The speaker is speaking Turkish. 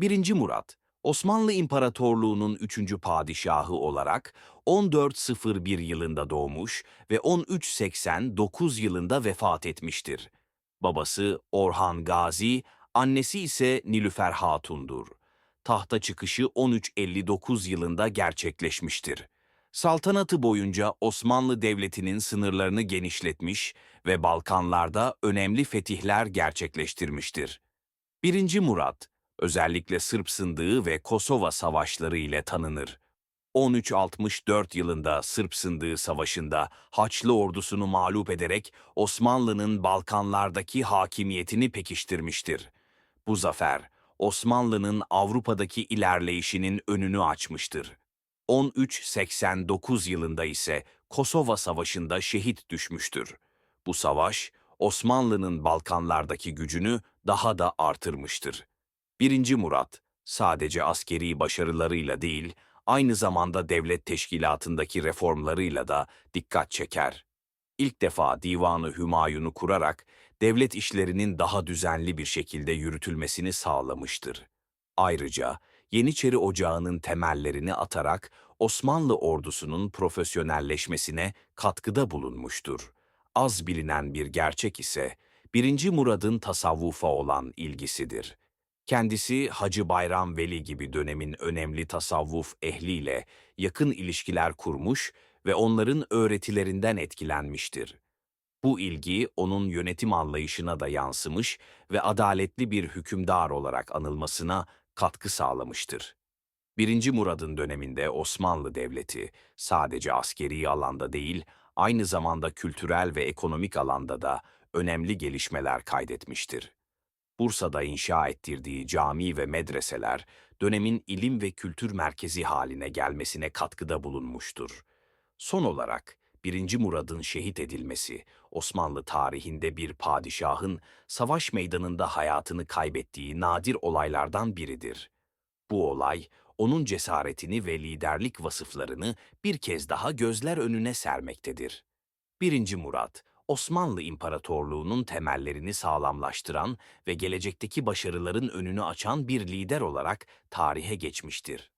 1. Murat, Osmanlı İmparatorluğu'nun 3. padişahı olarak 1401 yılında doğmuş ve 1389 yılında vefat etmiştir. Babası Orhan Gazi, annesi ise Nilüfer Hatun'dur. Tahta çıkışı 1359 yılında gerçekleşmiştir. Saltanatı boyunca Osmanlı Devleti'nin sınırlarını genişletmiş ve Balkanlarda önemli fetihler gerçekleştirmiştir. 1. Murat, özellikle Sırp Sındığı ve Kosova savaşları ile tanınır. 1364 yılında Sırp Sındığı Savaşı'nda Haçlı ordusunu mağlup ederek Osmanlı'nın Balkanlardaki hakimiyetini pekiştirmiştir. Bu zafer, Osmanlı'nın Avrupa'daki ilerleyişinin önünü açmıştır. 1389 yılında ise Kosova Savaşı'nda şehit düşmüştür. Bu savaş, Osmanlı'nın Balkanlardaki gücünü daha da artırmıştır. 1. Murat, sadece askeri başarılarıyla değil, aynı zamanda devlet teşkilatındaki reformlarıyla da dikkat çeker. İlk defa Divanı Hümayun'u kurarak devlet işlerinin daha düzenli bir şekilde yürütülmesini sağlamıştır. Ayrıca Yeniçeri Ocağı'nın temellerini atarak Osmanlı ordusunun profesyonelleşmesine katkıda bulunmuştur. Az bilinen bir gerçek ise 1. Murad'ın tasavvufa olan ilgisidir. Kendisi Hacı Bayram Veli gibi dönemin önemli tasavvuf ehliyle yakın ilişkiler kurmuş ve onların öğretilerinden etkilenmiştir. Bu ilgi onun yönetim anlayışına da yansımış ve adaletli bir hükümdar olarak anılmasına katkı sağlamıştır. 1. Murad'ın döneminde Osmanlı Devleti sadece askeri alanda değil, aynı zamanda kültürel ve ekonomik alanda da önemli gelişmeler kaydetmiştir. Bursa'da inşa ettirdiği cami ve medreseler, dönemin ilim ve kültür merkezi haline gelmesine katkıda bulunmuştur. Son olarak, 1. Murad'ın şehit edilmesi, Osmanlı tarihinde bir padişahın savaş meydanında hayatını kaybettiği nadir olaylardan biridir. Bu olay, onun cesaretini ve liderlik vasıflarını bir kez daha gözler önüne sermektedir. 1. Murat, Osmanlı İmparatorluğu'nun temellerini sağlamlaştıran ve gelecekteki başarıların önünü açan bir lider olarak tarihe geçmiştir.